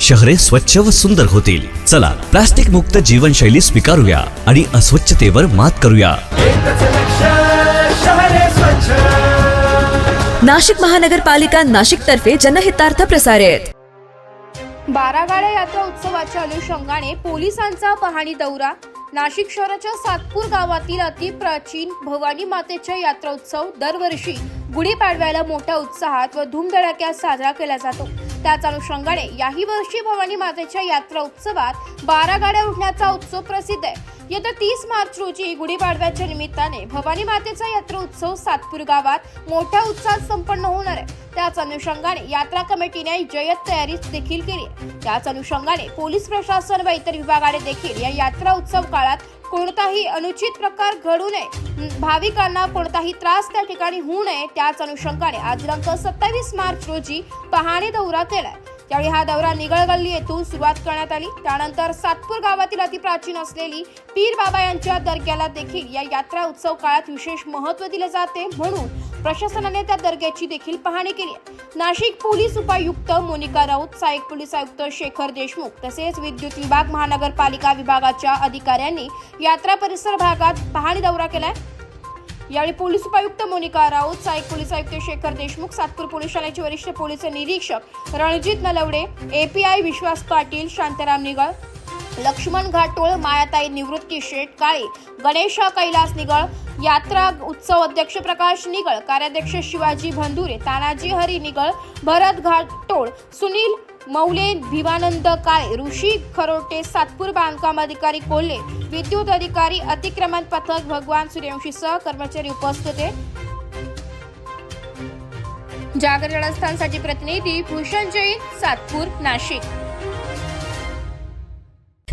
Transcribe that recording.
शहरे स्वच्छ व सुंदर होतील. चला प्लास्टिक मुक्त जीवनशैली स्वीकारूया आणि अस्वच्छतेवर मात करूया. नाशिक महानगरपालिका नाशिक तर्फे जनहितार्थ प्रसारित. बारागाड्या यात्रा उत्सवाच्या अनुषंगाने पोलिसांचा पाहणी दौरा. नाशिक शहराच्या सातपूर गावातील अतिप्राचीन भवानी मातेचा यात्रा उत्सव दरवर्षी गुढीपाडव्याला मोठ्या उत्साहात व धूमधडाक्यात साजरा केला जातो. त्याच अनुषंगाने याही वर्षी भवानी मातेच्या यात्रा उत्सवात बारा गाड्या उठण्याचा उत्सव प्रसिद्ध आहे. येत्या तीस मार्च रोजी गुढीपाडव्याच्या निमित्ताने भवानी मातेचा यात्रा उत्सव सातपूर गावात मोठ्या उत्साहात संपन्न होणार आहे. त्याच अनुषंगाने यात्रा कमिटीने जय्यत तयारी देखील केली त्याच अनुषंगाने पोलीस प्रशासन व इतर विभागाने देखील या यात्रा उत्सव काळात कोणताही अनुचित प्रकार घडू नये. भाविकांना कोणताही त्रास त्या ठिकाणी होऊ नये. त्याच अनुषंगाने आज दिनांक सत्तावीस मार्च रोजी पहाणे दौरा केलाय त्यावेळी हा दौरा निगळ गल्ली येथून सुरुवात करण्यात आली. त्यानंतर सातपूर गावातील अतिप्राचीन असलेली पीर बाबा यांच्या दर्ग्याला देखील या यात्रा उत्सव काळात विशेष महत्त्व दिले जाते म्हणून प्रशासनाने त्या दर्ग्याची देखील पाहणी केली आहे. नाशिक पोलीस उपायुक्त मोनिका राऊत सहाय्यक पोलीस आयुक्त शेखर देशमुख तसेच विद्युत विभाग महानगरपालिका विभागाच्या अधिकाऱ्यांनी यात्रा परिसर भागात पाहणी दौरा केलाय यावेळी पोलीस उपायुक्त मोनिका राऊत सहाय्यक पोलीस आयुक्त शेखर देशमुख सातपूर पोलीस ठाण्याचे वरिष्ठ पोलीस निरीक्षक रणजित नलवडे एपीआय विश्वास पाटील शांताराम निगळ लक्ष्मण घाटोळ मायाताई निवृत्ती शेठ काळे गणेश कैलास निगळ यात्रा उत्सव अध्यक्ष प्रकाश निगळ कार्याध्यक्ष शिवाजी भंदुरे तानाजी हरी निगळ भरत घाटोळ सुनील मौले भिवानंद काळे ऋषी खरोटे सातपूर बांधकाम अधिकारी कोल्हे विद्युत अधिकारी अतिक्रमण पथक भगवान सूर्यवंशी सह कर्मचारी उपस्थित होते. जागर जनस्थानसाठी प्रतिनिधी भूषण जैन सातपूर नाशिक.